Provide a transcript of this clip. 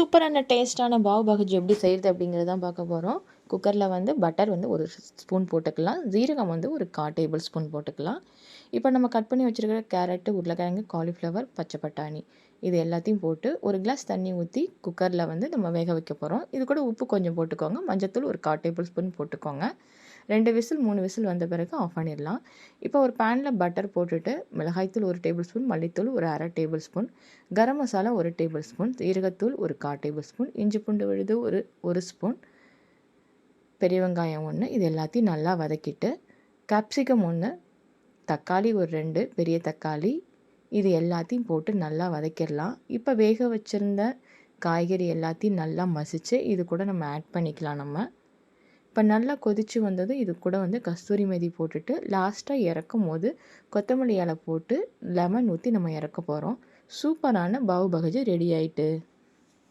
சூப்பரான டேஸ்ட்டான பாவ் பகஜ் எப்படி செய்கிறது அப்படிங்கிறது தான் பார்க்க போகிறோம் குக்கரில் வந்து பட்டர் வந்து ஒரு ஸ்பூன் போட்டுக்கலாம். ஜீரகம் வந்து ஒரு கா டேபிள் ஸ்பூன் போட்டுக்கலாம். இப்போ நம்ம கட் பண்ணி வச்சுருக்கிற கேரட்டு உருளைக்கிழங்கு காலிஃப்ளவர் பச்சை பட்டாணி இது எல்லாத்தையும் போட்டு ஒரு கிளாஸ் தண்ணி ஊற்றி குக்கரில் வந்து நம்ம வேக வைக்க போகிறோம் இது கூட உப்பு கொஞ்சம் போட்டுக்கோங்க. மஞ்சத்தூள் ஒரு கா டேபிள் ஸ்பூன் போட்டுக்கோங்க. ரெண்டு விசில் மூணு விசில் வந்த பிறகு ஆஃப் பண்ணிடலாம். இப்போ ஒரு பேனில் பட்டர் போட்டுட்டு மிளகாய்த்தூள் ஒரு டேபிள் ஸ்பூன் மல்லித்தூள் ஒரு அரை டேபிள் ஸ்பூன் கரம் மசாலா ஒரு டேபிள் ஸ்பூன் ஈரகத்தூள் ஒரு கா டேபிள் ஸ்பூன் இஞ்சி பூண்டு விழுது ஒரு ஒரு ஸ்பூன் பெரிய வெங்காயம் ஒன்று இது எல்லாத்தையும் நல்லா வதக்கிட்டு கேப்சிகம் ஒன்று தக்காளி ஒரு ரெண்டு பெரிய தக்காளி இது எல்லாத்தையும் போட்டு நல்லா வதக்கிடலாம். இப்போ வேக வச்சுருந்த காய்கறி எல்லாத்தையும் நல்லா மசித்து இது கூட நம்ம ஆட் பண்ணிக்கலாம் நம்ம. இப்போ நல்லா கொதித்து வந்ததும் இது கூட வந்து கஸ்தூரி மெதி போட்டுட்டு லாஸ்ட்டாக இறக்கும் போது கொத்தமல்லி இலை போட்டு லெமன் ஊற்றி நம்ம இறக்க போகிறோம் சூப்பரான பாவு பகஜி ரெடி ஆயிட்டு.